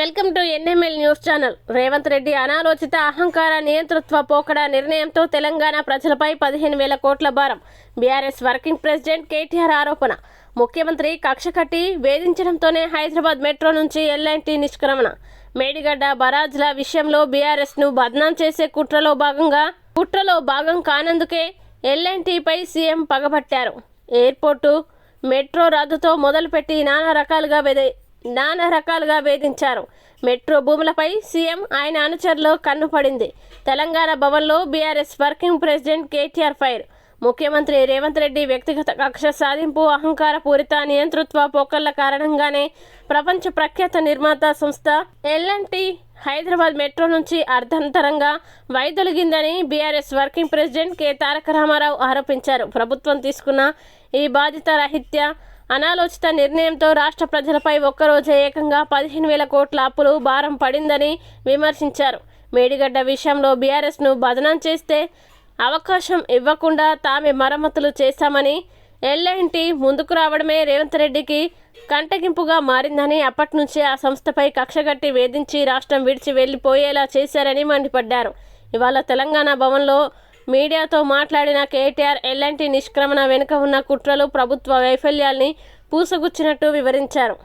Welcome to NML news channel. Revanth Reddy అనాలోచిత అహంకార నియంతృత్వ పోకడ నిర్ణయంతో తెలంగాణ ప్రజలపై పదిహేను వేల కోట్ల భారం. బీఆర్ఎస్ వర్కింగ్ ప్రెసిడెంట్ కేటీఆర్ ఆరోపణ. ముఖ్యమంత్రి కక్ష కట్టి వేధించడంతోనే హైదరాబాద్ మెట్రో నుంచి ఎల్ఎన్టీ నిష్క్రమణ. మేడిగడ్డ బరాజ్ల విషయంలో బీఆర్ఎస్ను బద్నాం చేసే కుట్రలో భాగంగా కుట్రలో భాగం కానందుకే ఎల్ఎన్టీపై సీఎం పగబట్టారు. ఎయిర్పోర్టు మెట్రో రద్దుతో మొదలుపెట్టి నానా రకాలుగా వెదే నానా రకాలుగా వేధించారు. మెట్రో భూములపై సీఎం ఆయన అనుచరులు కన్ను పడింది. తెలంగాణ భవన్లో BRS working president KTR fire. ముఖ్యమంత్రి రేవంత్ రెడ్డి వ్యక్తిగత కక్ష సాధింపు అహంకార పూరిత నియంతృత్వ పోకళ్ళ కారణంగానే ప్రపంచ ప్రఖ్యాత నిర్మాత సంస్థ ఎల్ఎన్టీ హైదరాబాద్ మెట్రో నుంచి అర్ధంతరంగా వైదొలిగిందని BRS working president K. Taraka Ramarao ఆరోపించారు. ప్రభుత్వం తీసుకున్న ఈ బాధిత రహిత్య అనాలోచిత నిర్ణయంతో రాష్ట్ర ప్రజలపై ఒక్కరోజే ఏకంగా పదిహేను వేల కోట్ల అప్పులు భారం పడిందని విమర్శించారు. మేడిగడ్డ విషయంలో బీఆర్ఎస్ను బదనాం చేస్తే అవకాశం ఇవ్వకుండా తామే మరమ్మతులు చేశామని ఎల్ఎన్టీ ముందుకు రావడమే రేవంత్ రెడ్డికి కంటగింపుగా మారిందని అప్పటి నుంచే ఆ సంస్థపై కక్షగట్టి వేధించి రాష్ట్రం విడిచి వెళ్ళిపోయేలా చేశారని మండిపడ్డారు. ఇవాళ తెలంగాణ భవన్లో మీడియాతో మాట్లాడిన కేటీఆర్ ఎల్ఎన్టీ నిష్క్రమణ వెనుక ఉన్న కుట్రలు ప్రభుత్వ వైఫల్యాల్ని పూసగుచ్చినట్టు వివరించారు.